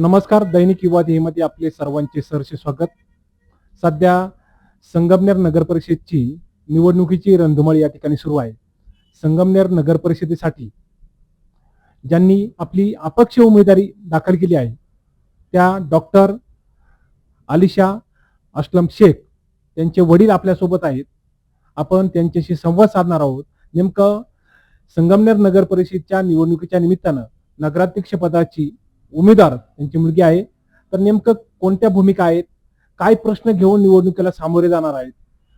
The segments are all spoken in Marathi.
नमस्कार दैनिक युवा ध्येयमध्ये आपले सर्वांचे सहर्ष स्वागत. सध्या संगमनेर नगर परिषदची निवडणुकीची रणधुमाळी या ठिकाणी सुरू आहे. संगमनेर नगर परिषदेसाठी ज्यांनी आपली अपक्ष उमेदवारी दाखल केली आहे त्या डॉक्टर आलिशा असलम शेख त्यांचे वडील आपल्यासोबत आहेत. आपण त्यांच्याशी संवाद साधणार आहोत. नेमकं संगमनेर नगर परिषदच्या निवडणुकीच्या निमित्तानं नगराध्यक्ष पदाची उमेदवार त्यांची मुलगी आहे. तर नेमकं कोणत्या भूमिका आहेत? काय प्रश्न घेऊन निवडणुकीला सामोरे जाणार आहेत?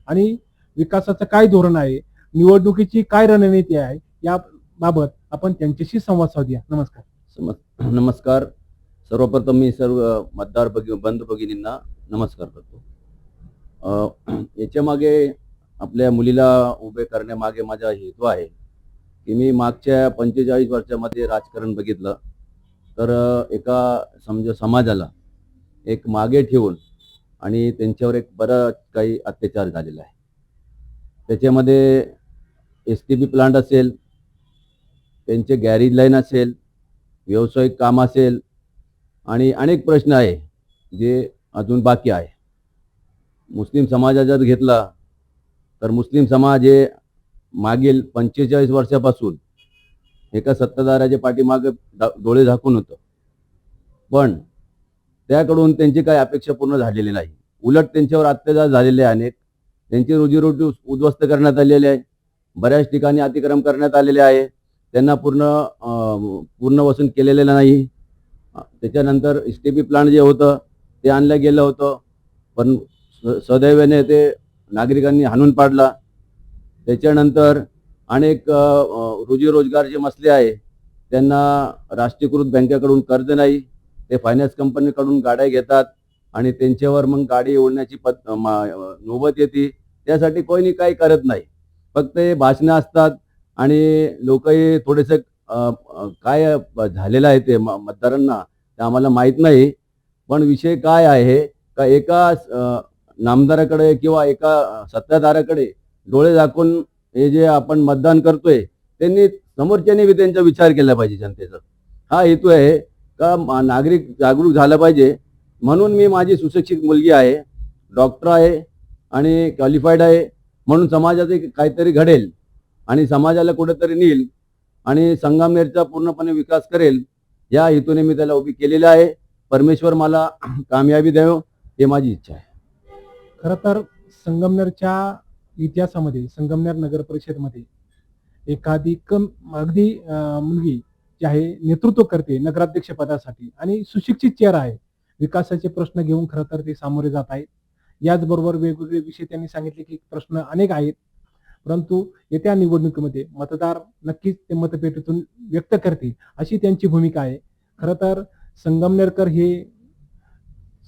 आणि विकासाचं काय धोरण आहे? निवडणुकीची काय रणनीती आहे? या बाबत आपण त्यांच्याशी संवाद साधूया. नमस्कार. नमस्कार. सर्वप्रथम मी सर्व मतदार बगी बंधू भगिनींना नमस्कार करतो. याच्या मागे आपल्या मुलीला उभे करण्यामागे माझा हेतू आहे की मी मागच्या पंचेचाळीस वर्षामध्ये राजकारण बघितलं. तर एका समजा समाजाला एक मागे ठेवून आणि त्यांच्यावर एक बरंच काही अत्याचार झालेला आहे. त्याच्यामध्ये एस टी पी प्लांट असेल त्यांचे गॅरेज लाईन असेल व्यावसायिक काम असेल आणि अनेक प्रश्न आहे जे अजून बाकी आहे. मुस्लिम समाजा जर घेतला तर मुस्लिम समाज हे मागील पंचेचाळीस वर्षापासून एका सत्ताधाऱ्याच्या पाठीमागे डोळे झाकून होतं. पण त्याकडून त्यांची काही अपेक्षा पूर्ण झालेली नाही. उलट त्यांच्यावर अत्याचार झालेले आहे अनेक. त्यांची रोजीरोटी उद्ध्वस्त करण्यात आलेली आहे. बऱ्याच ठिकाणी अतिक्रम करण्यात आलेले आहे. त्यांना पूर्ण पूर्ण वसूल केलेलं नाही. त्याच्यानंतर एस टी पी प्लांट जे होतं ते आणलं गेलं होतं. पण स- सदैवाने ते नागरिकांनी हाणून पाडला. त्याच्यानंतर अनेक रोजीरोजगारचे जे मसले आहे त्यांना राष्ट्रीयकृत बँकेकडून कर्ज नाही ते फायनान्स कंपनीकडून गाड्या घेतात आणि त्यांच्यावर मग गाडी ओढण्याची पद नोबत येते. त्यासाठी कोणी काही करत नाही. फक्त हे भाषणं असतात आणि लोकही थोडेसे काय झालेलं आहे ते मतदारांना ते आम्हाला माहीत नाही. पण विषय काय आहे का एका नामदाराकडे किंवा एका सत्ताधाराकडे डोळे दाखवून हे जे आपण मतदान करतोय त्यांनी समोरच्यानी बी त्यांचा विचार केला पाहिजे जनतेचा. हा हेतू आहे का मा- नागरिक जागरूक झाला पाहिजे. म्हणून मी माझी सुशिक्षित मुलगी आहे डॉक्टर आहे आणि क्वालिफाईड आहे. म्हणून समाजाचे काहीतरी घडेल आणि समाजाला कुठेतरी नेईल आणि संगमनेरचा पूर्णपणे विकास करेल या हेतूने मी त्याला उभी केलेली आहे. परमेश्वर मला कामयाबी द्यावं हे माझी इच्छा आहे. खरं तर संगमनेरच्या इतिहासामध्ये संगमनेर नगर परिषदमध्ये एखादी कम अगदी मुलगी जी आहे नेतृत्व करते नगराध्यक्ष पदासाठी आणि सुशिक्षित चेहरा आहे. विकासाचे प्रश्न घेऊन खरं तर ते सामोरे जात आहेत. याचबरोबर वेगवेगळे विषय त्यांनी सांगितले की प्रश्न अनेक आहेत. परंतु येत्या निवडणुकीमध्ये मतदार नक्कीच ते मतपेटीतून व्यक्त करतील अशी त्यांची भूमिका आहे. खरं तर संगमनेरकर हे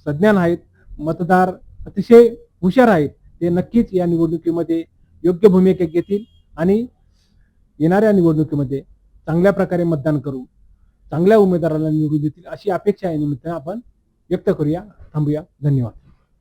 सज्ञान आहेत. मतदार अतिशय हुशार आहेत. ते नक्कीच या निवडणुकीमध्ये योग्य भूमिका घेतील आणि येणाऱ्या निवडणुकीमध्ये चांगल्या प्रकारे मतदान करू चांगल्या उमेदवाराला निवडून देतील अशी अपेक्षा या निमित्तानं आपण व्यक्त करूया थांबूया. धन्यवाद.